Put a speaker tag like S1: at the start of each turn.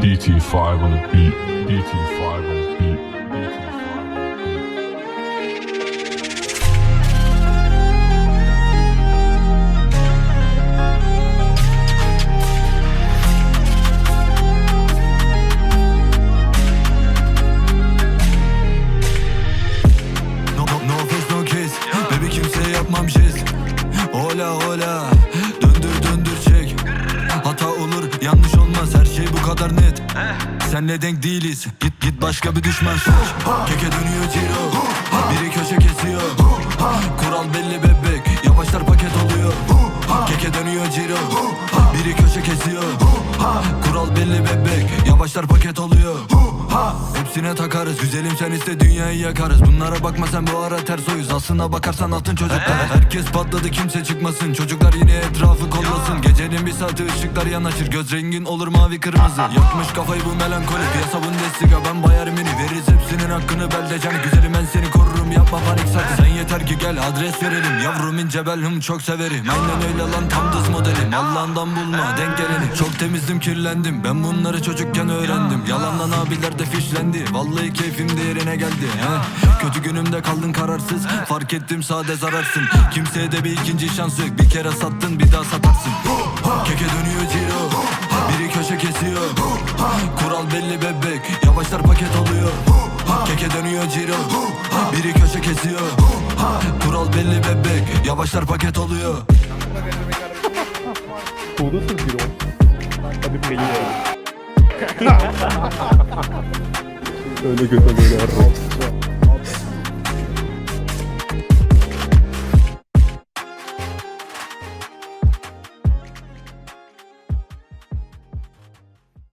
S1: DT5 on the beat. DT5 on the beat. DT5 on
S2: her şey bu kadar net. Senle denk değiliz. Git git başka bir düşman. Seç Keke dönüyor Ciro. Biri köşe kesiyor. Kural belli bebek. Yavaşlar paket oluyor. Keke dönüyor Ciro. Biri köşe kesiyor. Kural belli bebek. Yavaşlar paket oluyor Hepsine takarız Güzelim sen iste dünyayı yakarız. Bunlara bakma sen bu ara ters oyuz. Aslına bakarsan altın çocuklar Herkes patladı kimse çıkmasın. Çocuklar yine etrafı kollasın Gecenin bir saati ışıklar yanaşır. Göz rengin olur mavi kırmızı. Yakmış kafayı bu melankoli. Piyasa Bundesliga ben bayar mini. Veririz hepsinin hakkını belde can Güzelim ben seni korurum. Yapma panik sakın. Sen yeter ki gel adres verelim. Yavrum ince bel hım çok severim. Aynen öyle lan tam dız modelim. Allah'ından bulma denk geleni Çok temizdim kirlendim. Ben bunları çocukken öğrendim. Yalandan abiler de fişlendi. Vallahi keyfim de yerine geldi he. Kötü günümde kaldın kararsız. Fark ettim sade zararsın. Kimseye de bir ikinci şans yok Bir kere sattın bir daha satarsın. Keke dönüyor Ciro. Biri köşe kesiyor. Kural belli bebek. Yavaşlar paket oluyor Keke dönüyor Ciro. Biri köşe kesiyor. Kural belli bebek. Yavaşlar paket oluyor
S3: Buradasın Öyle göte böyle arra.